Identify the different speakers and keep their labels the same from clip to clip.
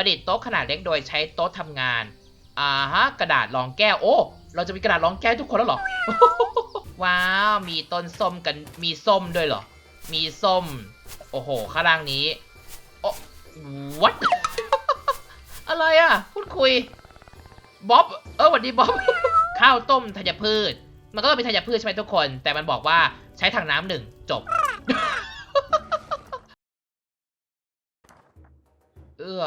Speaker 1: ประดิษฐ์โต๊ะขนาดเล็กโดยใช้โต๊ะทำงานอ่าฮะกระดาษรองแก้วโอ้เราจะมีกระดาษรองแก้วทุกคนแล้วเหรอ ว้าว มีต้นส้มกันมีส้มด้วยเหรอ มีส้ม โอ้โห ข้างล่างนี้โอ้ what อะไรอะ พูดคุยบ๊อบเออสวัสดีบ๊อบข้าวต้มธัญพืช มันก็ต้องเป็นธัญพืชใช่ไหมทุกคน แต่มันบอกว่าใช้ถังน้ำหนึ่งจบ เออ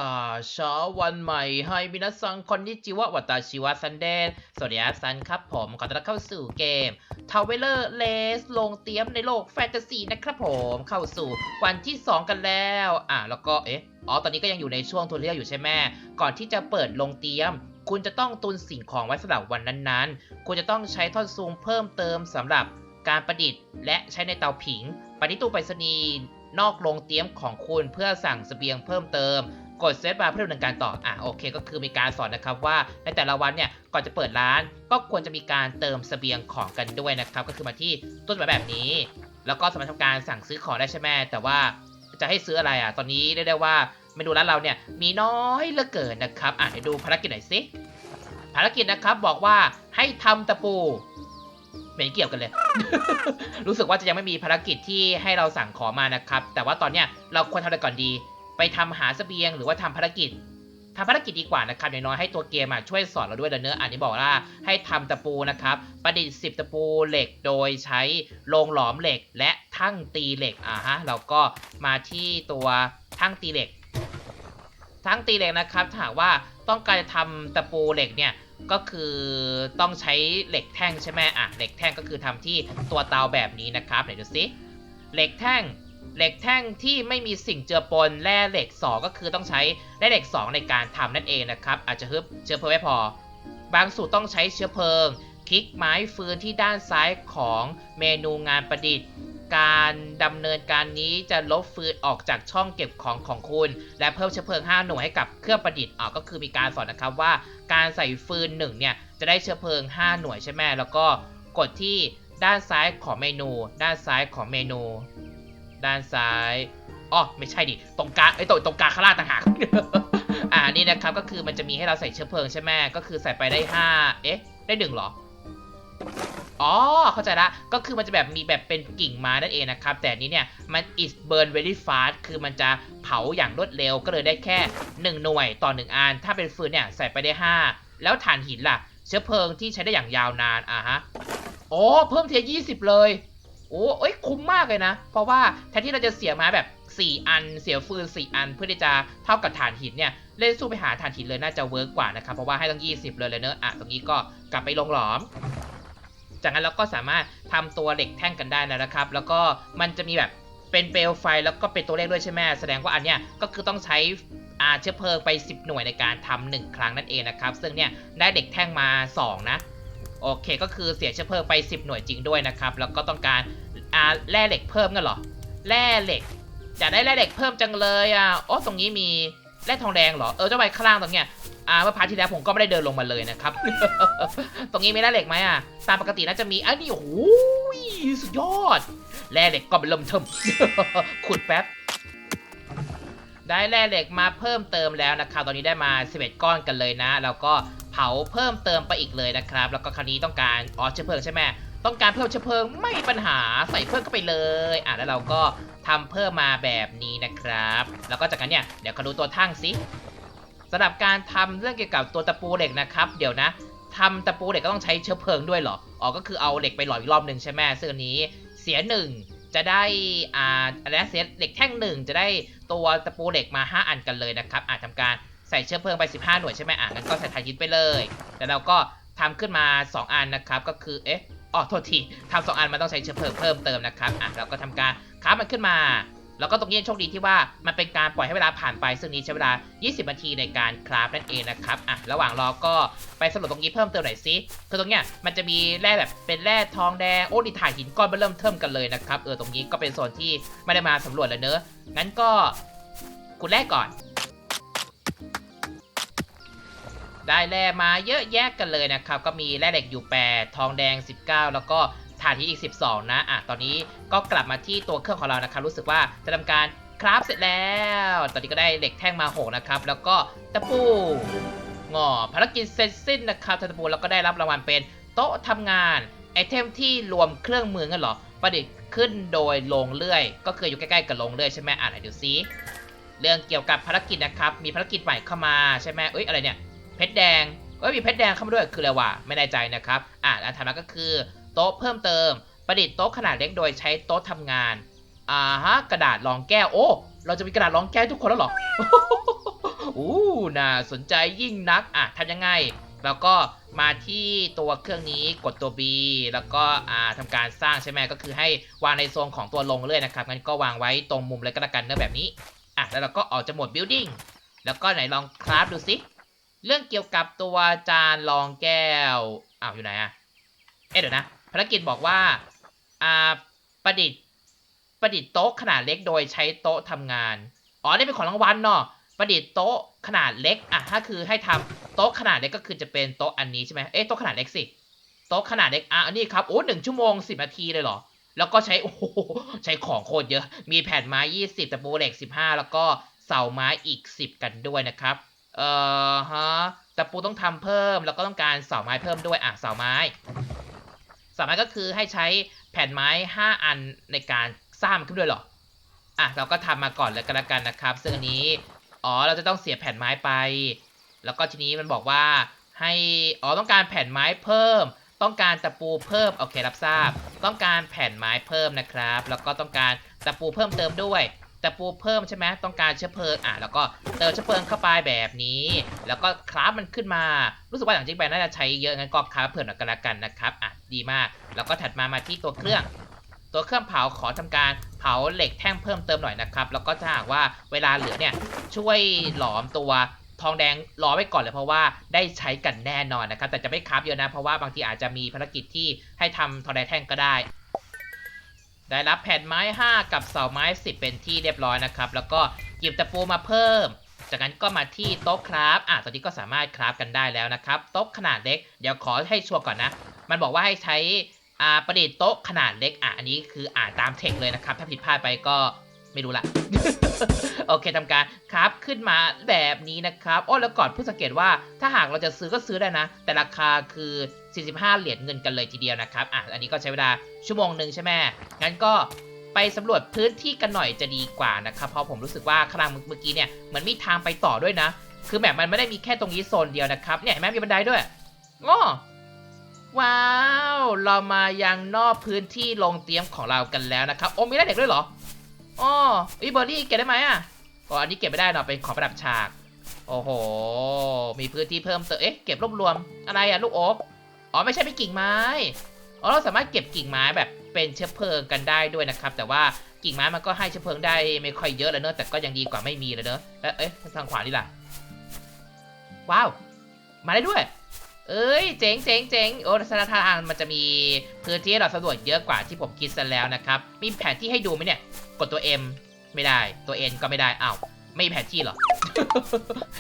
Speaker 1: เช้าวันใหม่ให้มินาซังคนนิจิวะวัตาชิวะซันเดนสวัสดีครับซันครับผมขอต้อนรับเข้าสู่เกมทาวเวลเลอร์เลสลงเตียมในโลกแฟนตาซีนะครับผมเข้าสู่วันที่ 2 กันแล้ว อะ แล้วก็เอ๊ะอ๋อตอนนี้ก็ยังอยู่ในช่วงทุนเรียอยู่ใช่ไหมก่อนที่จะเปิดลงเตียม คุณจะต้องตุนสิ่งของไว้สำหรับวันนั้นๆ คุณจะต้องใช้ท่อนซูมเพิ่มเติมสำหรับการประดิษฐ์ และใช้ในเตาผิงไปที่ตู้ไปรษณีย์นอกโรงเตรียมของคุณเพื่อสั่งเสบียงเพิ่มเติม กดเซตบาร์เพื่อดำเนินการต่อ อะโอเค ก็คือมีการสอนนะครับว่าในแต่ละวันเนี่ยก่อนจะเปิดร้าน ก็ควรจะมีการเติมเสบียงของกันด้วยนะครับ ก็คือมาที่ต้นแบบแบบนี้ แล้วก็สามารถทำการสั่งซื้อของได้ใช่ไหมแต่ว่าจะให้ซื้ออะไรอะ ตอนนี้เรียกได้ว่าเมนูร้านเราเนี่ยมีน้อยเหลือเกินนะครับ อะเดี๋ยวดูภารกิจหน่อยสิภารกิจนะครับบอกว่าให้ทำตะปูไม่เกี่ยวกันเลย รู้สึกว่าจะยังไม่มีภารกิจที่ให้เราสั่งของมานะครับ แต่ว่าตอนเนี้ยเราควรทำอะไรก่อนดี ไปทำหาเสบียงหรือว่าทำภารกิจทำภารกิจดีกว่านะครับอย่างน้อยให้ตัวเกมช่วยสอนเราด้วยเนเนอะอันนี้บอกว่าให้ทำตะปูนะครับ ประดิษฐ์10 ตะปูเหล็กโดยใช้โลงหลอมเหล็กและทั้งตีเหล็กอ่าฮะเราก็มาที่ตัวทั้งตีเหล็ก ทั้งตีเหล็กนะครับถ้าหากว่าต้องการจะทำตะปูเหล็กเนี่ยก็คือต้องใช้เหล็กแท่งใช่ไหมอะเหล็กแท่งก็คือทำที่ตัวเตาแบบนี้นะครับไหนดูสิเหล็กแท่ง เหล็กแท่งที่ไม่มีสิ่งเจือปนแร่เหล็ก 2 ก็คือต้องใช้แร่เหล็ก 2 ในการทำนั่นเองนะครับ อาจจะฮึบเชื้อเพลิงไม่พอ บางสูตรต้องใช้เชื้อเพลิง คลิกไม้ฟืนที่ด้านซ้ายของเมนูงานประดิษฐ์ การดำเนินการนี้จะลบฟืนออกจากช่องเก็บของของคุณ และเพิ่มเชื้อเพลิง 5 หน่วยให้กับเครื่องประดิษฐ์อ่าก็คือมีการสอนนะครับว่า การใส่ฟืน1เนี่ยจะได้เชื้อเพลิง 5 หน่วยใช่ไหมแล้วก็กดที่ด้านซ้ายของเมนู ด้านซ้ายของเมนู ด้านซ้ายอ๋อไม่ใช่ดิ ตรงกลางไอ้ตรงตรงกลางข้างล่างต่างหากอ่านี่นะครับก็คือมันจะมีให้เราใส่เชื้อเพลิงใช่ไหมก็คือใส่ไปได้ 5 เอ๊ะ ได้หนึ่งเหรอ อ๋อ เข้าใจละ ก็คือมันจะแบบมีแบบเป็นกิ่งไม้นั่นเองนะครับ แต่นี้เนี่ย มัน is burn very fast คือมันจะเผาอย่างรวดเร็วก็เลยได้แค่ 1 หน่วยต่อ 1อันถ้าเป็นฟืนเนี่ยใส่ไปได้ 5 แล้วถ่านหินล่ะ เชื้อเพลิงที่ใช้ได้อย่างยาวนานอะฮะโอ้เพิ่มเทียยี่สิบเลย โอ้เอ้ยคุ้มมากเลยนะ เพราะว่าแทนที่เราจะเสียมาแบบ 4 อัน เสียฟืน 4 อัน เพื่อที่จะเท่ากับถ่านหินเนี่ย เล่นสู้ไปหาถ่านหินเลยน่าจะเวิร์กกว่านะครับ เพราะว่าให้ต้อง20 เลยเลยเนอะอะตรงนี้ก็กลับไปลงหลอม จากนั้นเราก็สามารถทำตัวเหล็กแท่งกันได้แล้วนะครับ แล้วก็มันจะมีแบบเป็นเปลวไฟแล้วก็เป็นตัวเลขด้วยใช่ไหมแสดงว่าอันเนี้ยก็คือต้องใช้อาเชื้อเพลิงไป 10 หน่วยในการทำหนึ่งครั้งนั่นเองนะครับ ซึ่งเนี่ยได้เหล็กแท่งมา 2 นะ โอเคก็คือเสียเชื้อเพลิงไป 10 หน่วยจริงด้วยนะครับ แล้วก็ต้องการอ่าแร่เหล็กเพิ่มกันเหรอแร่เหล็กจะได้แร่เหล็กเพิ่มจังเลยอะโอ้ตรงนี้มีแร่ทองแดงเหรอเออเจ้าใบข้างล่างตรงเนี้ยอ่าเมื่อพาร์ทที่แล้วผมก็ไม่ได้เดินลงมาเลยนะครับ ตรงนี้มีแร่เหล็กไหมอะตามปกติน่าจะมีอันนี้โอ้โหสุดยอดแร่เหล็กก็เป็นเริ่มเทิมขุดแป๊บได้แร่เหล็กมาเพิ่มเติมแล้วนะครับ ตอนนี้ได้มา 11 ก้อนกันเลยนะ แล้วก็ เผาเพิ่มเติมไปอีกเลยนะครับ แล้วก็คราวนี้ต้องการอ๋อเชื้อเพลิงใช่ไหมต้องการเพิ่มเชื้อเพลิงไม่ปัญหาใส่เพิ่มเข้าไปเลยอะแล้วเราก็ทำเพิ่มมาแบบนี้นะครับ แล้วก็จากนั้นเนี่ยเดี๋ยวเขาดูตัวทั้งสิสำหรับการทำเรื่องเกี่ยวกับตัวตะปูเหล็กนะครับ เดี๋ยวนะทำตะปูเหล็กก็ต้องใช้เชื้อเพลิงด้วยเหรออ๋อก็คือเอาเหล็กไปหล่ออีกรอบหนึ่งใช่ไหมซึ่งอันนี้เสียหนึ่งจะได้อ่าอะไรนะเสียเหล็กแท่งหนึ่งจะได้ตัวตะปูเหล็กมา 5 อันกันเลยนะครับอาจทำการ ส่เชื้อเพลิงไป 15 หน่วยใช่ไหมอะงั้นก็ใส่ถ่านหินไปเลย แล้วเราก็ทำขึ้นมา 2 อันนะครับ ก็คือ เอ๊ะอ๋อโทษทีทำสองอันมันต้องใช้เชื้อเพลิงเพิ่มเติมนะครับ อะ เราก็ทำการค้ามันขึ้นมา แล้วก็ตรงนี้โชคดีที่ว่ามันเป็นการปล่อยให้เวลาผ่านไป ซึ่งนี้ใช้เวลา 20 นาทีในการคราฟนั่นเองนะครับ อะ ระหว่างรอก็ไปสำรวจตรงนี้เพิ่มเติมหน่อยสิคือตรงเนี้ยมันจะมีแร่แบบเป็นแร่ทองแดง โอ้ดิถ่ายหินก้อนเริ่มเทิมกันเลยนะครับ เออ ตรงนี้ก็เป็นโซนที่ไม่ได้มาสำรวจแล้วเนอะ งั้นก็ขุดแร่ก่อน ได้แร่มาเยอะแยะกันเลยนะครับ ก็มีแร่เหล็กอยู่ 8 ทองแดง 19 แล้วก็ถ่านหินอีก 12 นะอะตอนนี้ก็กลับมาที่ตัวเครื่องของเรานะครับ รู้สึกว่าจะทำการครับเสร็จแล้ว ตอนนี้ก็ได้เหล็กแท่งมาหกนะครับ แล้วก็ตะปูงอภารกิจเสร็จสิ้นนะครับตะปูแล้วก็ได้รับรางวัลเป็นโต๊ะทำงานไอเทมที่รวมเครื่องมือกันเหรอ ประดิษฐ์ขึ้นโดยลงเลื่อย ก็คืออยู่ใกล้ๆกับลงเลื่อยใช่ไหมอ่านหน่อยดูซิเรื่องเกี่ยวกับภารกิจนะครับ มีภารกิจใหม่เข้ามาใช่ไหมเอ้ยอะไรเนี่ย เพชรแดงเอ้ยมีเพชรแดงเข้ามาด้วยคืออะไรวะไม่แน่ใจนะครับอ่าอันถัดมาก็คือโต๊ะเพิ่มเติม ประดิษฐ์โต๊ะขนาดเล็กโดยใช้โต๊ะทำงานอ่าฮะกระดาษรองแก้วโอ้เราจะมีกระดาษรองแก้วทุกคนแล้วหรออู้น่าสนใจยิ่งนักอะทำยังไง แล้วก็มาที่ตัวเครื่องนี้กดตัว B แล้วก็อ่าทำการสร้างใช่ไหมก็คือให้วางในโซนของตัวลงเรื่อยนะครับงั้นก็วางไว้ตรงมุมเลยก็แล้วกันเนื้อแบบนี้อะแล้วเราก็ออกจากหมด building แล้วก็ไหนลองคราฟดูสิ เรื่องเกี่ยวกับตัวจานรองแก้ว อ้าวอยู่ไหนอะเอ๊ะเดี๋ยวนะภารกิจบอกว่าอ่าประดิษฐ์ประดิษฐ์โต๊ะขนาดเล็กโดยใช้โต๊ะทำงาน อ๋อนี่เป็นของรางวัลเนาะประดิษฐ์โต๊ะขนาดเล็กอะถ้าคือให้ทำโต๊ะขนาดเล็กก็คือจะเป็นโต๊ะอันนี้ใช่ไหมเอ๊ะโต๊ะขนาดเล็กสิโต๊ะขนาดเล็กอะอันนี้ครับโอ้หนึ่งชั่วโมงสิบนาทีเลยเหรอแล้วก็ใช้โอ้โหใช้ของโคตรเยอะ มีแผ่นไม้20ตะปูเหล็ก15แล้วก็เสาไม้อีก10กันด้วยนะครับ เอ่อฮะแตะปูต้องทำเพิ่ม แล้วก็ต้องการเสาไม้เพิ่มด้วยอะเสาไม้เสาไม้ก็คือให้ใช้แผ่นไม้ 5 อันในการสร้างขึ้นด้วยหรออะเราก็ทำมาก่อนเลยก็แล้วกันนะครับ ซึ่งอันนี้อ๋อเราจะต้องเสียแผ่นไม้ไป แล้วก็ทีนี้มันบอกว่าให้อ๋อต้องการแผ่นไม้เพิ่ม ต้องการตะปูเพิ่มโอเครับทราบ ต้องการแผ่นไม้เพิ่มนะครับ แล้วก็ต้องการตะปูเพิ่มเติมด้วย แตะปูเพิ่มใช่ไหมต้องการเชื้อเพลิงอะแล้วก็เติมเชื้อเพลิงเข้าไปแบบนี้ แล้วก็คราฟมันขึ้นมา รู้สึกว่าหลังจากไปน่าจะใช้เยอะงั้นก็คราฟเพิ่มหน่อยกันละกันนะครับอะดีมาก แล้วก็ถัดมามาที่ตัวเครื่อง ตัวเครื่องเผาขอทำการเผาเหล็กแท่งเพิ่มเติมหน่อยนะครับแล้วก็ถ้าหากว่าเวลาเหลือเนี่ยช่วยหลอมตัวทองแดงรอไว้ก่อนเลยเพราะว่าได้ใช้กันแน่นอนนะครับแต่จะไม่คราฟเยอะนะเพราะว่าบางทีอาจจะมีภารกิจที่ให้ทำทองแดงแท่งก็ได้ ได้รับแผ่นไม้ 5 กับเสาไม้ 10 เป็นที่เรียบร้อยนะครับ แล้วก็หยิบตะปูมาเพิ่ม จากนั้นก็มาที่โต๊ะคราฟอะตอนนี้ก็สามารถคราฟกันได้แล้วนะครับ โต๊ะขนาดเล็ก เดี๋ยวขอให้ชัวร์ก่อนนะ มันบอกว่าให้ใช้อ่าประดิษฐ์โต๊ะขนาดเล็ก อะ อันนี้คืออ่านตามเทคเลยนะครับ ถ้าผิดพลาดไปก็ไม่รู้ละโอเคทำการคราฟขึ้นมาแบบนี้นะครับ โอ้แล้วก่อนเพิ่งสังเกตว่าถ้าหากเราจะซื้อก็ซื้อได้นะ แต่ราคาคือ 45 เหรียญเงินกันเลยทีเดียวนะครับอะอันนี้ก็ใช้เวลาชั่วโมงหนึ่งใช่ไหมงั้นก็ไปสำรวจพื้นที่กันหน่อยจะดีกว่านะครับ เพราะผมรู้สึกว่าข้างล่างเมื่อกี้เนี่ยเหมือนมีทางไปต่อด้วยนะ คือแบบมันไม่ได้มีแค่ตรงนี้โซนเดียวนะครับ เนี่ยเห็นไหมมีบันไดด้วยง้อว้าว เรามายังนอกพื้นที่ลงเตรียมของเรากันแล้วนะครับ โอ้มีได้เด็กด้วยเหรออ๋ออีเบอร์รี่เก็บได้ไหมอะอ๋ออันนี้เก็บไม่ได้เนาะเป็นของประดับฉาก โอ้โห มีพื้นที่เพิ่มเติม เอ๊ะ เก็บรวบรวม อะไรอะลูกโอ๊ก อ๋อไม่ใช่เป็นกิ่งไม้อ๋อเราสามารถเก็บกิ่งไม้แบบเป็นเชื้อเพลิงกันได้ด้วยนะครับ แต่ว่ากิ่งไม้มันก็ให้เชื้อเพลิงได้ไม่ค่อยเยอะเลยเนอะแต่ก็ยังดีกว่าไม่มีเลยเนอะแล้วเอ๊ะทางขวานี่ล่ะว้าว มาได้ด้วย เอ้ยเจ๋งเจ๋งเจ๋งโอ้สถานทางมันจะมีพื้นที่ห้เราสำรวจเยอะกว่าที่ผมคิดซะแล้วนะครับ มีแผนที่ให้ดูไหมเนี่ย กดตัว M ไม่ได้ตัว N ก็ไม่ได้อ้าวไม่มีแผนที่หรอ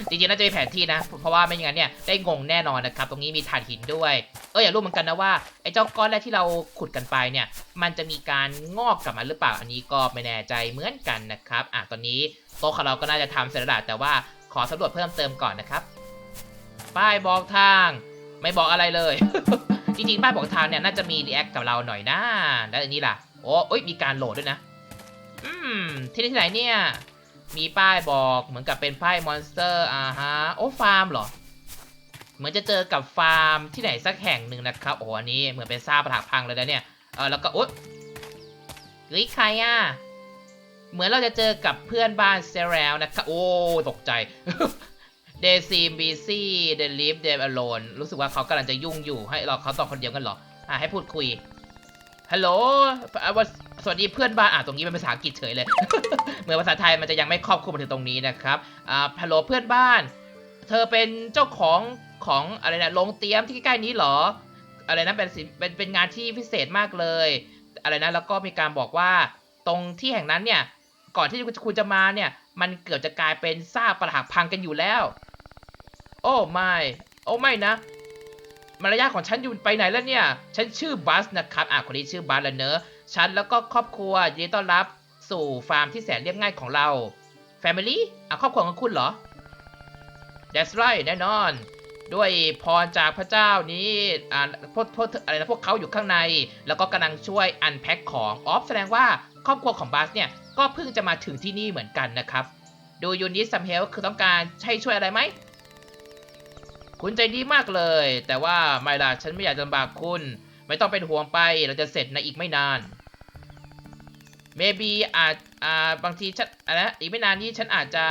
Speaker 1: จริงๆน่าจะมีแผนที่นะ เพราะว่าไม่อย่างนั้นเนี่ยได้งงแน่นอนนะครับ ตรงนี้มีถ่านหินด้วย เอออยากรู้เหมือนกันนะว่าไอ้เจ้าก้อนแรกที่เราขุดกันไปเนี่ย มันจะมีการงอกกลับมาหรือเปล่าอันนี้ก็ไม่แน่ใจเหมือนกันนะครับอะตอนนี้โต๊ะของเราก็น่าจะทำเสร็จแล้วแต่ว่าขอสำรวจเพิ่มเติมก่อนนะครับ ป้ายบอกทาง ไม่บอกอะไรเลย จริงๆ ป้ายบอกทางเนี่ยน่าจะมีรีแอคกับเราหน่อยนะแล้วอันนี้ล่ะโอ้เอ้ยมีการโหลดด้วยนะ อืมที่นี่ที่ไหนเนี่ยมีป้ายบอกเหมือนกับเป็นป้ายมอนสเตอร์อ่าฮะโอ้ฟาร์มเหรอ เหมือนจะเจอกับฟาร์มที่ไหนสักแห่งหนึ่งนะครับโอ้อันนี้เหมือนเป็นซากปรักพังเลยนะเนี่ยเออแล้วก็โอ๊ยเฮ้ยใครอะเหมือนเราจะเจอกับเพื่อนบ้านเซรลนะครับโอ้ตกใจเดซีมบีซี่เดลิฟเดมอโลนรู้สึกว่าเขากำลังจะยุ่งอยู่ให้เราเขาตอบคนเดียวกันหรออะให้พูดคุยฮัลโหลสวัสดีเพื่อนบ้านอะตรงนี้เป็นภาษาอังกฤษเฉยเลย เหมือนภาษาไทยมันจะยังไม่ครอบคลุมมาถึงตรงนี้นะครับอ่าฮัลโหลเพื่อนบ้าน เธอเป็นเจ้าของ ของอะไรนะโรงเตรียมที่ใกล้ๆนี้เหรอ อะไรนะเป็นเป็นเป็นงานที่พิเศษมากเลย อะไรนะแล้วก็มีการบอกว่าตรงที่แห่งนั้นเนี่ย ก่อนที่คุณจะมาเนี่ย มันเกือบจะกลายเป็นซากปรหักพังกันอยู่แล้ว โอ้ไม่โอ้ไม่นะมารยาทของฉันอยู่ไปไหนแล้วเนี่ย ฉันชื่อบัสนะครับอะคนนี้ชื่อบัสแล้วเนอะฉันแล้วก็ครอบครัวยินดีต้อนรับสู่ฟาร์มที่แสนเรียบง่ายของเรา Family อะครอบครัวของคุณเหรอ That's right แน่นอน ด้วยพรจากพระเจ้านี้อ่าพวกพวกอะไรนะพวกเขาอยู่ข้างใน แล้วก็กำลังช่วยอันแพ็คของออฟแสดงว่าครอบครัวของบัสเนี่ยก็เพิ่งจะมาถึงที่นี่เหมือนกันนะครับดูยูนิตซัมเฮลคือต้องการให้ช่วยอะไรไหมคุณใจดีมากเลย แต่ว่าไม่ล่ะฉันไม่อยากลำบากคุณ ไม่ต้องเป็นห่วงไปเราจะเสร็จในอีกไม่นาน maybe อาจอ่าบางทีฉันอะไรนะอีกไม่นานนี้ฉันอาจจะ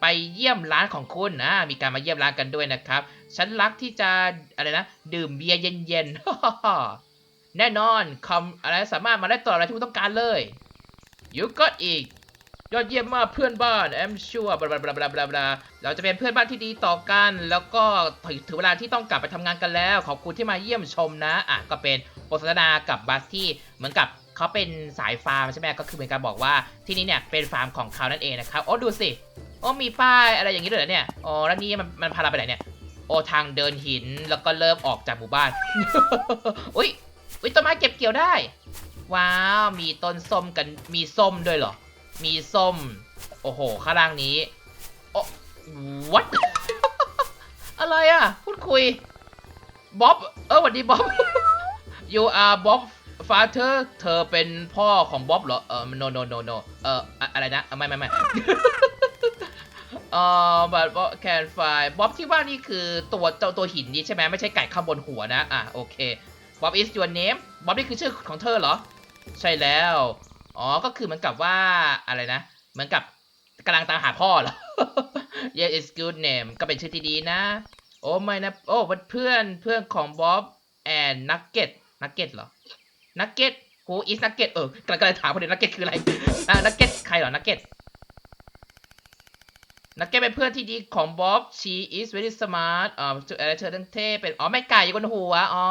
Speaker 1: ไปเยี่ยมร้านของคุณนะมีการมาเยี่ยมร้านกันด้วยนะครับ ฉันรักที่จะอะไรนะ ดื่มเบียร์เย็นๆ แน่นอนคำอะไรสามารถมาได้ตลอดอะไรที่คุณต้องการเลย you got อีก ยอดเยี่ยมมากเพื่อนบ้าน I'm sure บลาบลาบลาบลาบลาเราจะเป็นเพื่อนบ้านที่ดีต่อกัน แล้วก็ถึงเวลาที่ต้องกลับไปทำงานกันแล้ว ขอบคุณที่มาเยี่ยมชมนะอะก็เป็นบทสนทนากับบัสที่เหมือนกับเขาเป็นสายฟาร์มใช่ไหมก็คือเป็นการบอกว่าที่นี่เนี่ยเป็นฟาร์มของเขานั่นเองนะครับโอ้ดูสิโอ้มีป้ายอะไรอย่างนี้ด้วยเหรอเนี่ยโอ้แล้วนี่มันมันพาเราไปไหนเนี่ย โอทางเดินหินแล้วก็เริ่มออกจากหมู่บ้านอุ้ยอุ้ยต้นไม้เก็บเกี่ยวได้ ว้าว มีต้นส้มกันมีส้มด้วยเหรอ มีส้ม โอ้โห ข้างล่างนี้โอ้ what อะไรอะ พูดคุยบ๊อบเออสวัสดีบ๊อบ you are Bob father เธอเป็นพ่อของบ๊อบเหรอ เออ no no no no เอออะไรนะ ไม่ไม่ไม่ เอ่อ but Bob can fly บ๊อบที่ว่านี่คือตัวเจ้าตัวหินนี้ใช่ไหมไม่ใช่ไก่ข้างบนหัวนะ อะโอเค Bob is your name บ๊อบนี่คือชื่อของเธอเหรอ ใช่แล้ว อ๋อ ก็คือเหมือนกับว่าอะไรนะ เหมือนกับกำลังตามหาพ่อเหรอ yes it's good name ก็เป็นชื่อที่ดีนะ โอ้ไม่นะ โอ้เพื่อนเพื่อนของบ๊อบแอนนักเก็ตนักเก็ตเหรอนักเก็ต who is นักเก็ตเออกำลังถามคนเดียวนักเก็ตคืออะไรนักเก็ตใครเหรอนักเก็ต นักเก็ตเป็นเพื่อนที่ดีของบ๊อบ she is very smart อ่าอะไรเธอทั้งเท่เป็น อ๋อ แม่ไก่อยู่บนหัว อ๋อ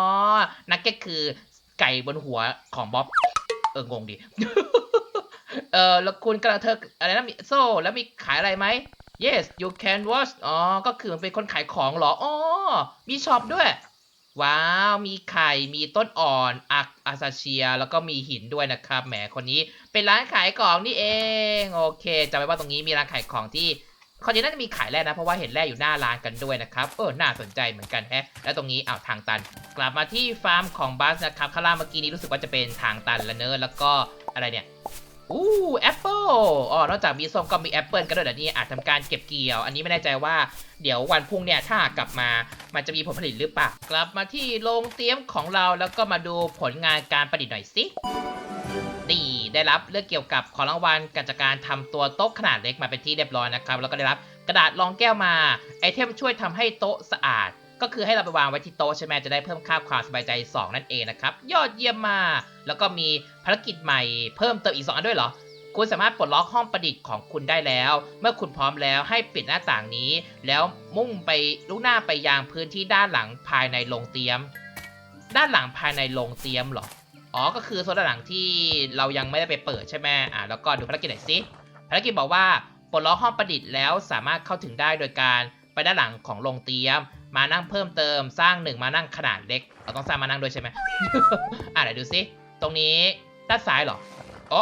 Speaker 1: นักเก็ตคือไก่บนหัวของบ๊อบ เออ งงดิ เออแล้วคุณกำลังเธออะไรนะมีโซ่ แล้วมีขายอะไรไหม yes you can watch อ๋อ ก็คือมันเป็นคนขายของเหรอ อ๋อ มีช็อปด้วย ว้าว มีไข่ มีต้นอ่อน อักอาซาเชีย แล้วก็มีหินด้วยนะครับ แหม คนนี้เป็นร้านขายของนี่เอง โอเคจำไว้ว่าตรงนี้มีร้านขายของที่ คนนี้น่าจะมีขายแร่นะ เพราะว่าเห็นแร่อยู่หน้าร้านกันด้วยนะครับเออน่าสนใจเหมือนกันแฮะ แล้วตรงนี้อ้าวทางตัน กลับมาที่ฟาร์มของบัสนะครับข้างล่างเมื่อกี้นี้รู้สึกว่าจะเป็นทางตันแล้วเนอะแล้วก็อะไรเนี่ยอู้แอปเปิลอ๋อนอกจากมีส้มก็มีแอปเปิลกันด้วยเดี๋ยวนี้อาจทำการเก็บเกี่ยว อันนี้ไม่แน่ใจว่าเดี๋ยววันพรุ่งเนี่ยถ้ากลับมามันจะมีผลผลิตหรือเปล่ากลับมาที่โรงเตรียมของเราแล้วก็มาดูผลงานการประดิษฐ์หน่อยสิ ได้รับเรื่องเกี่ยวกับของรางวัลการจัดการทำตัวโต๊ะขนาดเล็กมาเป็นที่เรียบร้อยนะครับ แล้วก็ได้รับกระดาษรองแก้วมา ไอเทมช่วยทำให้โต๊ะสะอาด ก็คือให้เราไปวางไว้ที่โต๊ะใช่ไหมจะได้เพิ่มค่าความสบายใจ 2 นั่นเองนะครับ ยอดเยี่ยมมา แล้วก็มีภารกิจใหม่เพิ่มเติมอีก 2 อันด้วยเหรอ คุณสามารถปลดล็อกห้องประดิษฐ์ของคุณได้แล้ว เมื่อคุณพร้อมแล้วให้ปิดหน้าต่างนี้ แล้วมุ่งไปลุกหน้าไปยังพื้นที่ด้านหลังภายในโรงเตรียม ด้านหลังภายในโรงเตรียมเหรอ อ๋อ ก็คือโซนด้านหลังที่เรายังไม่ได้ไปเปิดใช่ไหมอ่าแล้วก็ดูภารกิจหน่อยสิภารกิจบอกว่าปลดล็อกห้องประดิษฐ์แล้วสามารถเข้าถึงได้โดยการไปด้านหลังของโรงเตรียม มานั่งเพิ่มเติมสร้างหนึ่งมานั่งขนาดเล็กเราต้องสร้างมานั่งด้วยใช่ไหมอ่าเดี๋ยวดูสิตรงนี้ด้านซ้ายเหรอโอ้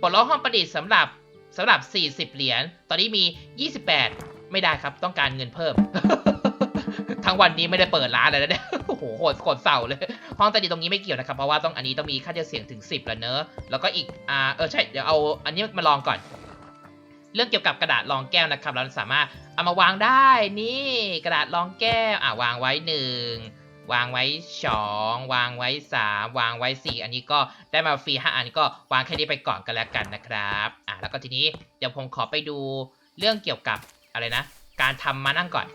Speaker 1: ปลดล็อกห้องประดิษฐ์สำหรับสำหรับ 40 เหรียญตอนนี้มี 28 ไม่ได้ครับต้องการเงินเพิ่ม ทั้งวันนี้ไม่ได้เปิดร้านเลยนะเนี่ยโอ้โหโหดโคตรเศร้าเลย ห้องใต้ดินตรงนี้ไม่เกี่ยวนะครับ เพราะว่าต้องอันนี้ต้องมีค่าเฉลี่ยถึง 10แล้วเนอะแล้วก็อีกอ่าเออใช่เดี๋ยวเอาอันนี้มาลองก่อน เรื่องเกี่ยวกับกระดาษรองแก้วนะครับ เราสามารถเอามาวางได้นี่กระดาษรองแก้วอ่าวางไว้หนึ่งวางไว้สองวางไว้สามวางไว้สี่อันนี้ก็ได้มาฟรีห้าอันก็วางแค่นี้ไปก่อนกันแล้วกันนะครับอะแล้วก็ทีนี้เดี๋ยวผมขอไปดูเรื่องเกี่ยวกับอะไรนะ การทำมานั่งก่อน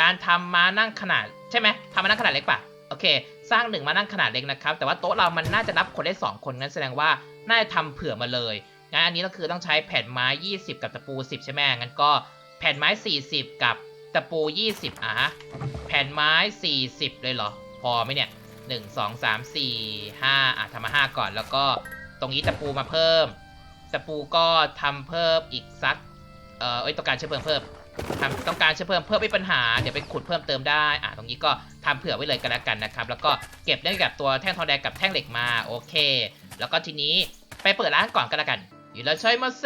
Speaker 1: การทำมานั่งขนาดใช่ไหมทำมานั่งขนาดเล็กป่ะโอเค สร้างหนึ่งมานั่งขนาดเล็กนะครับ แต่ว่าโต๊ะเรามันน่าจะรับคนได้ 2 คนงั้นแสดงว่าน่าจะทำเผื่อมาเลยงั้นอันนี้ก็คือต้องใช้แผ่นไม้ 20 กับตะปู 10 ใช่ไหมงั้นก็แผ่นไม้ 40 กับตะปู 20อะฮะแผ่นไม้ 40 เลยเหรอ พอไหมเนี่ย 1 2 3 4 5อะทำมา 5 ก่อนแล้วก็ตรงนี้ตะปูมาเพิ่ม ตะปูก็ทำเพิ่มอีกสักเอ่อเอ้ยต้องการเชื้อเพลิงเพิ่ม ทำต้องการเชื้อเพลิงเพิ่มไม่ปัญหา เดี๋ยวไปขุดเพิ่มเติมได้อ่าตรงนี้ก็ทำเผื่อไว้เลยกันแล้วกันนะครับ แล้วก็เก็บได้กับตัวแท่งทองแดงกับแท่งเหล็กมา โอเค แล้วก็ทีนี้ไปเปิดร้านก่อนก็แล้วกัน อยู่แล้วใช้มาเซ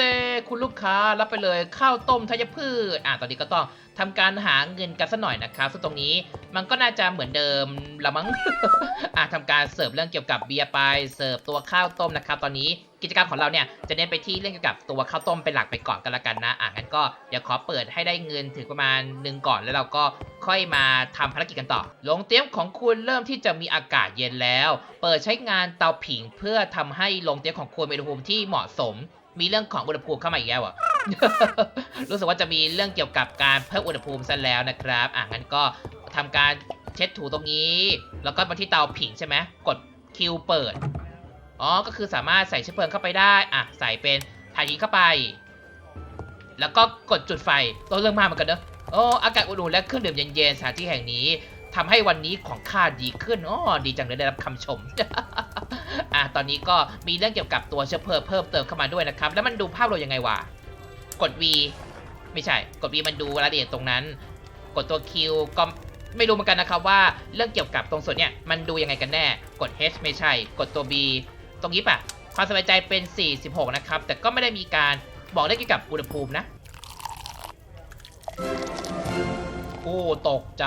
Speaker 1: คุณลูกค้ารับไปเลยข้าวต้มธัญพืชอะตอนนี้ก็ต้องทำการหาเงินกันสักหน่อยนะครับซึ่งตรงนี้มันก็น่าจะเหมือนเดิมละมั้งอะทำการเสิร์ฟเรื่องเกี่ยวกับเบียร์ไปเสิร์ฟตัวข้าวต้มนะครับ ตอนนี้กิจกรรมของเราเนี่ยจะเน้นไปที่เรื่องเกี่ยวกับตัวข้าวต้มเป็นหลักไปก่อนกันละกันนะอะงั้นก็เดี๋ยวขอเปิดให้ได้เงินถึงประมาณหนึ่งก่อนแล้วเราก็ค่อยมาทำภารกิจกันต่อโรงเตรียมของคุณเริ่มที่จะมีอากาศเย็นแล้ว เปิดใช้งานเตาผิงเพื่อทำให้โรงเตรียมของคุณมีอุณหภูมิที่เหมาะสม มีเรื่องของอุณหภูมิเข้ามาอีกแล้วอะรู้สึกว่าจะมีเรื่องเกี่ยวกับการเพิ่มอุณหภูมิซะแล้วนะครับ อะงั้นก็ทำการเช็ดถูตรงนี้ แล้วก็มาที่เตาผิงใช่ไหมกดคิวเปิด อ๋อ ก็คือสามารถใส่เชื้อเพลิงเข้าไปได้ อะ ใส่เป็นถ่านหินเข้าไป แล้วก็กดจุดไฟตัวเรื่องมากเหมือนกันเนอะโอ้อากาศอุ่นๆและเครื่องดื่มเย็นๆสถานที่แห่งนี้ทำให้วันนี้ของข้าดีขึ้น อ๋อ ดีจังเลยได้รับคำชม อะตอนนี้ก็มีเรื่องเกี่ยวกับตัวเชื้อเพลิงเพิ่มเติมเข้ามาด้วยนะครับ แล้วมันดูภาพเรวมยังไงวะ กด V ไม่ใช่ กด V มันดูรายละเอียดตรงนั้น กดตัว Q ก็ไม่รู้เหมือนกันนะครับว่าเรื่องเกี่ยวกับตรงส่วนเนี้ยมันดูยังไงกันแน่ กด H ไม่ใช่ กดตัว B ตรงนี้ปะความสบายใจเป็น 46 นะครับ แต่ก็ไม่ได้มีการบอกได้เกี่ยวกับอุณหภูมินะ โอ้ตกใจ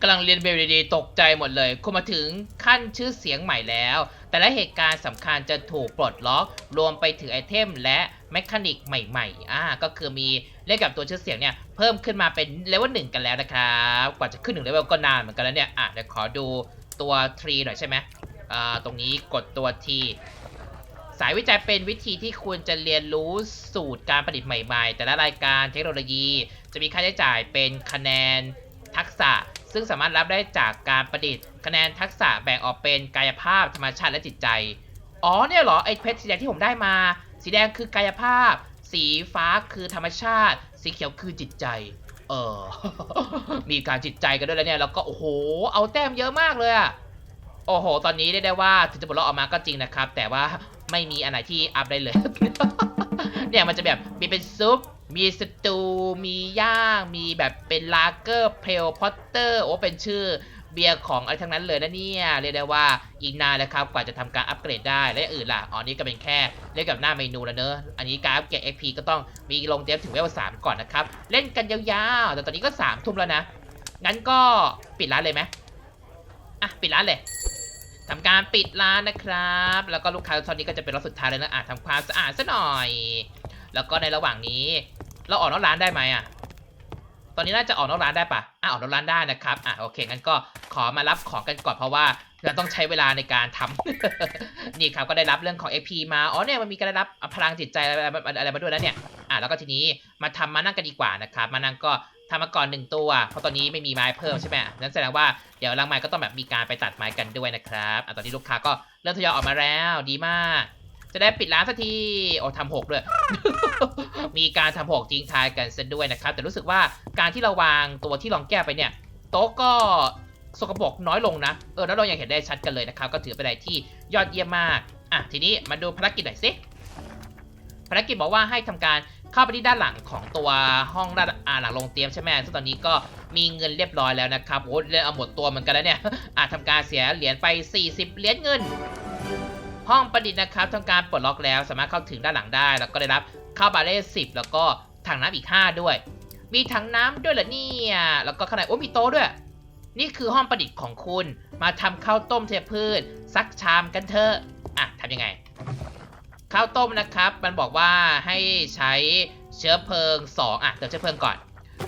Speaker 1: กำลังเรียนเบลดีๆตกใจหมดเลย คุณมาถึงขั้นชื่อเสียงใหม่แล้ว แต่ละเหตุการณ์สำคัญจะถูกปลดล็อก รวมไปถึงไอเทมและแมคานิกใหม่ๆ อ่า ก็คือมีเลขกับตัวชื่อเสียงเนี่ย เพิ่มขึ้นมาเป็นเลเวลหนึ่งกันแล้วนะครับ กว่าจะขึ้นหนึ่งเลเวลก็นานเหมือนกันแล้วเนี่ย อะเดี๋ยวขอดูตัวทรีหน่อยใช่ไหมอ่า ตรงนี้กดตัวที สายวิจัยเป็นวิธีที่ควรจะเรียนรู้สูตรการผลิตใหม่ๆ แต่ละรายการเทคโนโลยี จะมีค่าใช้จ่ายเป็นคะแนนทักษะ ซึ่งสามารถรับได้จากการประดิษฐ์ คะแนนทักษะแบ่งออกเป็นกายภาพธรรมชาติและจิตใจ อ๋อเนี่ยเหรอไอ้เพชรสีแดงที่ผมได้มา สีแดงคือกายภาพ สีฟ้าคือธรรมชาติ สีเขียวคือจิตใจ เออ มีการจิตใจกันด้วยแล้วเนี่ยแล้วก็โอ้โห เอาแต้มเยอะมากเลยอะ โอ้โห ตอนนี้ได้ได้ว่าถึงจะปลดล็อกออกมาก็จริงนะครับ แต่ว่าไม่มีอันไหนที่อัพได้เลย เนี่ยมันจะแบบมีเป็นซุป มีสตู มีย่าง มีแบบเป็นลาเกอร์เพลพอตเตอร์ โอ้เป็นชื่อเบียร์ของอะไรทั้งนั้นเลยนะเนี่ย เรียกได้ว่าอีกนานเลยครับ กว่าจะทำการอัปเกรดได้ และอื่นล่ะ อ๋อนี่ก็เป็นแค่เล่นกับหน้าเมนูแล้วเนอะ อันนี้การอัปเกรด XP ก็ต้องมีลงเตรียมถึงเวลสามก่อนนะครับ เล่นกันยาวๆ แต่ตอนนี้ก็สามทุ่มแล้วนะ งั้นก็ปิดร้านเลยไหมอะ ปิดร้านเลย ทำการปิดร้านนะครับ แล้วก็ลูกค้าตอนนี้ก็จะเป็นรอบสุดท้ายเลยนะอาจทำความสะอาดซะหน่อย แล้วก็ในระหว่างนี้ เราออกนอกร้านได้ไหมอะ ตอนนี้น่าจะออกนอกร้านได้ปะอะออกนอกร้านได้นะครับ อะโอเคงั้นก็ขอมารับของกันก่อนเพราะว่าเราต้องใช้เวลาในการทำนี่ครับก็ได้รับเรื่องของ XP มา อ๋อเนี่ยมันมีการได้รับพลังจิตใจอะไรอะไรมาด้วยแล้วเนี่ย อะแล้วก็ทีนี้มาทำมานั่งกันดีกว่านะครับ มานั่งก็ทำมาก่อนหนึ่งตัว เพราะตอนนี้ไม่มีไม้เพิ่มใช่ไหมนั่นแสดงว่าเดี๋ยวรังไม้ก็ต้องแบบมีการไปตัดไม้กันด้วยนะครับอะตอนนี้ลูกค้าก็เริ่มทยอยออกมาแล้ว ดีมาก จะได้ปิดร้านสักที โอ้ทำหกด้วย มีการทำหกจริงทายกันซะด้วยนะครับ แต่รู้สึกว่าการที่เราวางตัวที่รองแก้วไปเนี่ย โต๊ะก็สกปรกน้อยลงนะ เออแล้วเรายังเห็นได้ชัดกันเลยนะครับ ก็ถือเป็นอะไรที่ยอดเยี่ยมมาก อะ ทีนี้มาดูภารกิจหน่อยสิภารกิจบอกว่าให้ทำการเข้าไปที่ด้านหลังของตัวห้องด้านอ่าหลังโรงเตรียมใช่ไหมซึ่งตอนนี้ก็มีเงินเรียบร้อยแล้วนะครับโอ้เล่นเอาหมดตัวเหมือนกันแล้วเนี่ยอะทำการเสียเหรียญไป 40 เหรียญเงิน ห้องประดิษฐ์นะครับทำการปลดล็อกแล้ว สามารถเข้าถึงด้านหลังได้ แล้วก็ได้รับ ข้าวบาเล่10แล้วก็ถังน้ำอีก 5 ด้วย มีถังน้ำด้วยเหรอเนี่ย แล้วก็ข้างในโอ้มีโต๊ะด้วย นี่คือห้องประดิษฐ์ของคุณ มาทำข้าวต้มเทพืชซักชามกันเถอะอะทำยังไง ข้าวต้มนะครับ มันบอกว่าให้ใช้เชื้อเพลิง 2 อะเติมเชื้อเพลิงก่อน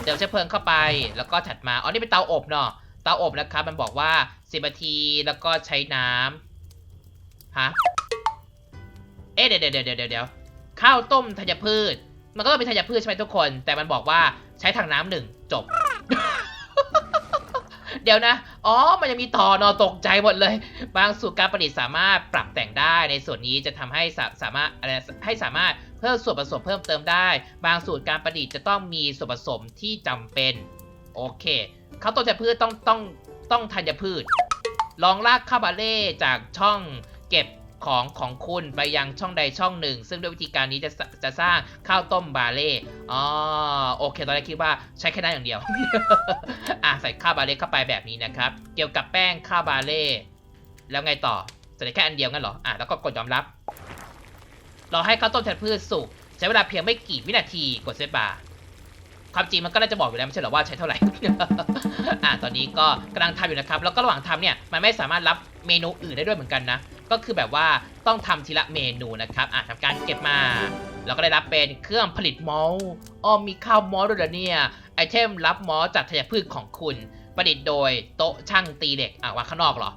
Speaker 1: เติมเชื้อเพลิงเข้าไป แล้วก็ถัดมา อ๋อ นี่เป็นเตาอบเนาะ เตาอบนะครับ มันบอกว่า 10นาที แล้วก็ใช้น้ำฮะ เอ๊ะเดี๋ยวเดี๋ยวเดี๋ยวเดี๋ยว ข้าวต้มธัญพืช มันก็ต้องเป็นธัญพืชใช่ไหมทุกคน แต่มันบอกว่าใช้ถังน้ำหนึ่งจบ เดี๋ยวนะ อ๋อ มันยังมีต่อนอตกใจหมดเลย บางสูตรการประดิษฐ์สามารถปรับแต่งได้ ในส่วนนี้จะทำให้สาสามารถอะไรให้สามารถเพิ่มส่วนผสมเพิ่มเติมได้ บางสูตรการประดิษฐ์จะต้องมีส่วนผสมที่จำเป็น โอเคข้าวต้มธัญพืชต้องต้องต้องธัญพืช ลองลากข้าวบาเล่จากช่องเก็บ ของของคุณไปยังช่องใดช่องหนึ่ง ซึ่งด้วยวิธีการนี้จะจะสร้างข้าวต้มบาเล่อ๋อโอเค ตอนแรกคิดว่าใช้แค่นั้นอย่างเดียว อะใส่ข้าวบาเล่เข้าไปแบบนี้นะครับ เกี่ยวกับแป้งข้าวบาเล่แล้วไงต่อใส่ได้แค่อันเดียวงั้นเหรออะแล้วก็กดยอมรับรอให้ข้าวต้มธัญพืชสุกใช้เวลาเพียงไม่กี่วินาทีกดเซตบาร์ ความจริงมันก็น่าจะบอกอยู่แล้วไม่ใช่หรอว่าใช้เท่าไหร่ อะตอนนี้ก็กำลังทำอยู่นะครับ แล้วก็ระหว่างทำเนี่ยมันไม่สามารถรับเมนูอื่นได้ด้วยเหมือนกันนะ ก็คือแบบว่าต้องทำทีละเมนูนะครับอะทำการเก็บมาแล้วก็ได้รับเป็นเครื่องผลิตมอลอ้อมีข้าวมอลด้วยเหรอเนี่ยไอเทมรับมอลจากธัญพืชของคุณ ประดิษฐ์โดยโต๊ะช่างตีเหล็กอะวางข้างนอกเหรอ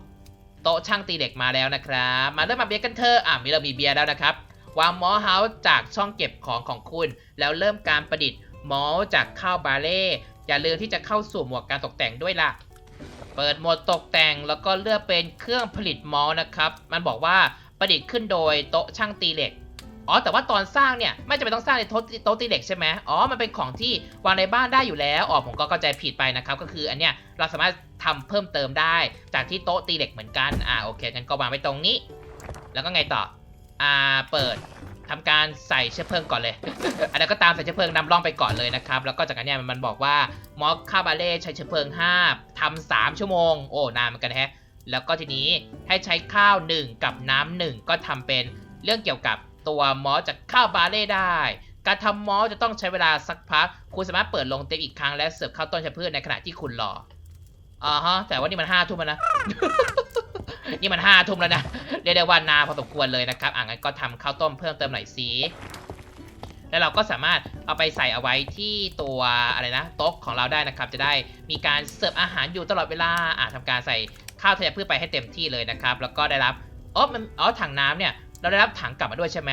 Speaker 1: โต๊ะช่างตีเหล็กมาแล้วนะครับ มาเริ่มมาเบียร์กันเถอะอะมีเรามีเบียร์แล้วนะครับ วางมอลต์เฮาส์จากช่องเก็บของของคุณ แล้วเริ่มการประดิษฐ์ มอลจากข้าวบาเล่อย่าลืมที่จะเข้าสู่หมวดการตกแต่งด้วยล่ะ เปิดหมวดตกแต่งแล้วก็เลือกเป็นเครื่องผลิตมอลนะครับ มันบอกว่าประดิษฐ์ขึ้นโดยโต๊ะช่างตีเหล็ก อ๋อแต่ว่าตอนสร้างเนี่ยไม่จำเป็นต้องสร้างในโต๊ะโต๊ะตีเหล็กใช่ไหมอ๋อมันเป็นของที่วางในบ้านได้อยู่แล้วอ๋อผมก็เข้าใจผิดไปนะครับ ก็คืออันเนี้ยเราสามารถทำเพิ่มเติมได้จากที่โต๊ะตีเหล็กเหมือนกัน อ่าโอเคงั้นก็วางไว้ตรงนี้ แล้วก็ไงต่อ อ่าเปิด ทำการใส่เชื้อเพลิงก่อนเลยอันนั้นก็ตามใส่เชื้อเพลิงนำร่องไปก่อนเลยนะครับ แล้วก็จากนั้นเนี่ยมันบอกว่ามอสคาบาเล่ใช้เชื้อเพลิง 5ทำ3ชั่วโมง โอ้ นานเหมือนกันแฮะ แล้วก็ทีนี้ให้ใช้ข้าว 1 กับน้ำหนึ่งก็ทำเป็นเรื่องเกี่ยวกับตัวมอสจากข้าวบาเล่ได้ การทำมอสจะต้องใช้เวลาสักพัก คุณสามารถเปิดลงเต็มอีกครั้งและเสิร์ฟข้าวต้นชะพืชในขณะที่คุณรออ่าฮะ แต่ว่านี่มันห้าทุ่มแล้วนะ นี่มันห้าทุ่มแล้วนะเรียกได้ว่านานพอสมควรเลยนะครับอะงั้นก็ทำข้าวต้มเพิ่มเติมหน่อยสิแล้วเราก็สามารถเอาไปใส่เอาไว้ที่ตัวอะไรนะโต๊ะของเราได้นะครับ จะได้มีการเสิร์ฟอาหารอยู่ตลอดเวลาอะทำการใส่ข้าวธัญพืชไปให้เต็มที่เลยนะครับ แล้วก็ได้รับอ๋อมันอ๋อถังน้ำเนี่ย เราได้รับถังกลับมาด้วยใช่ไหม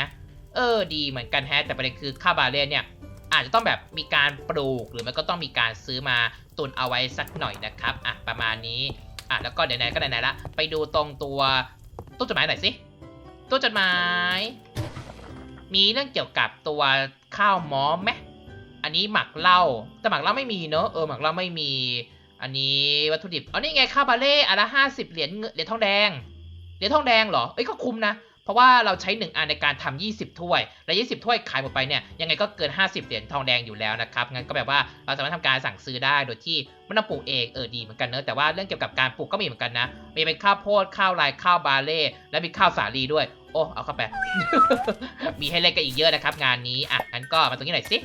Speaker 1: เออดีเหมือนกันแฮะแต่ประเด็นคือข้าวบาเล่เนี่ยอาจจะต้องแบบมีการปลูกหรือมันก็ต้องมีการซื้อมาตุนเอาไว้สักหน่อยนะครับอะประมาณนี้ อะแล้วก็ไหนๆก็ไหนๆละไปดูตรงตัวตู้จดหมายหน่อยสิตู้จดหมาย มีเรื่องเกี่ยวกับตัวข้าวม้อมไหมอันนี้หมักเหล้าแต่หมักเหล้าไม่มีเนอะเออหมักเหล้าไม่มี อันนี้วัตถุดิบอ๋อนี่ไงข้าวบาเล่อันละห้าสิบเหรียญเงินเหรียญทองแดงเหรียญทองแดงเหรอเอ้ยก็คุ้มนะ เพราะว่าเราใช้ 1 อันในการทำ20 ถ้วย และ 20 ถ้วยขายหมดไปเนี่ยยังไงก็เกิน 50 เหรียญทองแดงอยู่แล้วนะครับ งั้นก็แบบว่าเราสามารถทำการสั่งซื้อได้โดยที่ไม่ต้องปลูกเองเออดีเหมือนกันเนอะแต่ว่าเรื่องเกี่ยวกับการปลูกก็มีเหมือนกันนะ มีเป็นข้าวโพดข้าวไรข้าวบาเล่และมีข้าวสาลีด้วย โอ้เอาเข้าไป มีให้เล่นกันอีกเยอะนะครับงานนี้อะงั้นก็มาตรงนี้หน่อยสิ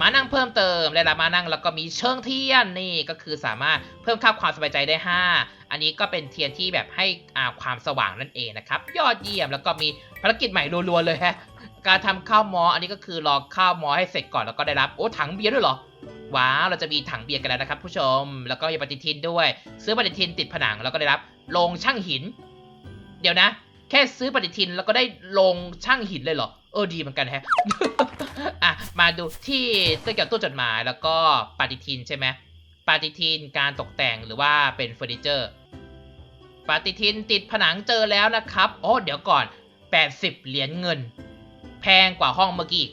Speaker 1: มานั่งเพิ่มเติมได้ละมานั่งแล้วก็มีเชิงเทียนนี่ก็คือสามารถเพิ่มค่าความสบายใจได้ 5 อันนี้ก็เป็นเทียนที่แบบให้อ่าความสว่างนั่นเองนะครับยอดเยี่ยมแล้วก็มีภารกิจใหม่รัวๆเลยฮะการทำข้าวมอ อันนี้ก็คือรอข้าวมอให้เสร็จก่อนแล้วก็ได้รับโอ้ถังเบียร์ด้วยเหรอว้าวเราจะมีถังเบียร์กันแล้วนะครับ ผู้ชม แล้วก็มีปฏิทินด้วย ซื้อปฏิทินติดผนังแล้วก็ได้รับโรงช่างหิน เดี๋ยวนะ แค่ซื้อปฏิทินแล้วก็ได้ลงช่างหินเลยเหรอ เออดีเหมือนกันแฮะ อะ มาดูที่เรื่องเกี่ยวกับตู้จดหมายแล้วก็ปฏิทินใช่ไหมปฏิทินการตกแต่งหรือว่าเป็นเฟอร์นิเจอร์ ปฏิทินติดผนังเจอแล้วนะครับ โอ้เดี๋ยวก่อน 80 เหรียญเงิน แพงกว่าห้องเมื่อกี้อีก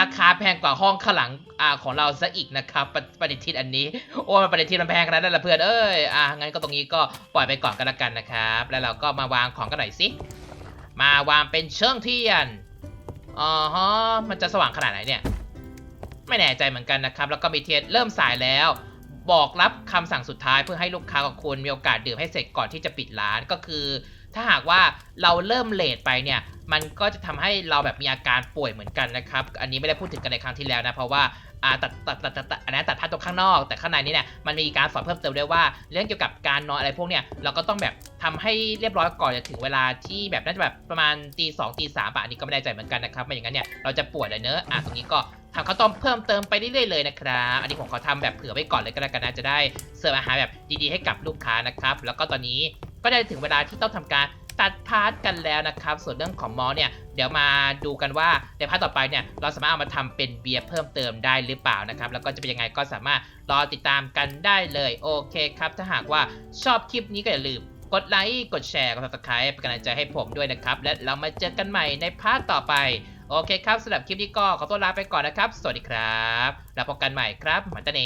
Speaker 1: ราคาแพงกว่าห้องข้างหลังอ่าของเราซะอีกนะครับปปฏิทินอันนี้ โอ้ปฏิทินมันแพงขนาดนั้นเหรอเพื่อน เอ้ย อะงั้นก็ตรงนี้ก็ปล่อยไปก่อนกันละกันนะครับ แล้วเราก็มาวางของกันหน่อยสิ มาวางเป็นเชิงเทียนอ๋อฮะมันจะสว่างขนาดไหนเนี่ย ไม่แน่ใจเหมือนกันนะครับ แล้วก็มีเทียนเริ่มสายแล้ว บอกรับคำสั่งสุดท้ายเพื่อให้ลูกค้าของคุณมีโอกาสดื่มให้เสร็จก่อนที่จะปิดร้านก็คือ ถ้าหากว่าเราเริ่มเลทไปเนี่ย มันก็จะทำให้เราแบบมีอาการป่วยเหมือนกันนะครับ อันนี้ไม่ได้พูดถึงกันในครั้งที่แล้วนะเพราะว่า อ่าตัดตัดตัดตัดตัดอันนั้นตัดภาพตรงข้างนอก แต่ข้างในนี้เนี่ยมันมีการสอนเพิ่มเติมด้วยว่า เรื่องเกี่ยวกับการนอนอะไรพวกเนี่ยเราก็ต้องแบบทำให้เรียบร้อยก่อนจะถึงเวลาที่แบบน่าจะแบบประมาณตีสองตีสามอะอันนี้ก็ไม่แน่ใจเหมือนกันนะครับไม่อย่างนั้นเนี่ยเราจะปวยเลยเนอะอะตรงนี้ก็ทำข้าวต้มเพิ่มเติมไปเรื่อยๆเลยนะครับ อันนี้ผมขอทำแบบเผื่อไว้ก่อนเลยก็แล้วกันนะจะได้เสิร์ฟอาหารแบบดีๆให้กับลูกค้านะครับ แล้วก็ตอนนี้ก็ได้ถึงเวลาที่ต้องทำการ ตัดพาร์ทกันแล้วนะครับ ส่วนเรื่องของมอเนี่ยเดี๋ยวมาดูกันว่าในพาร์ทต่อไปเนี่ยเราสามารถเอามาทำเป็นเบียร์เพิ่มเติมได้หรือเปล่านะครับ แล้วก็จะเป็นยังไงก็สามารถรอติดตามกันได้เลยโอเคครับ ถ้าหากว่าชอบคลิปนี้ก็อย่าลืมกดไลค์กดแชร์กด subscribe เป็นกำลังใจให้ผมด้วยนะครับ และเรามาเจอกันใหม่ในพาร์ทต่อไป โอเคครับสำหรับคลิปนี้ก็ขอตัวลาไปก่อนนะครับ สวัสดีครับ แล้วพบกันใหม่ครับมันตะเน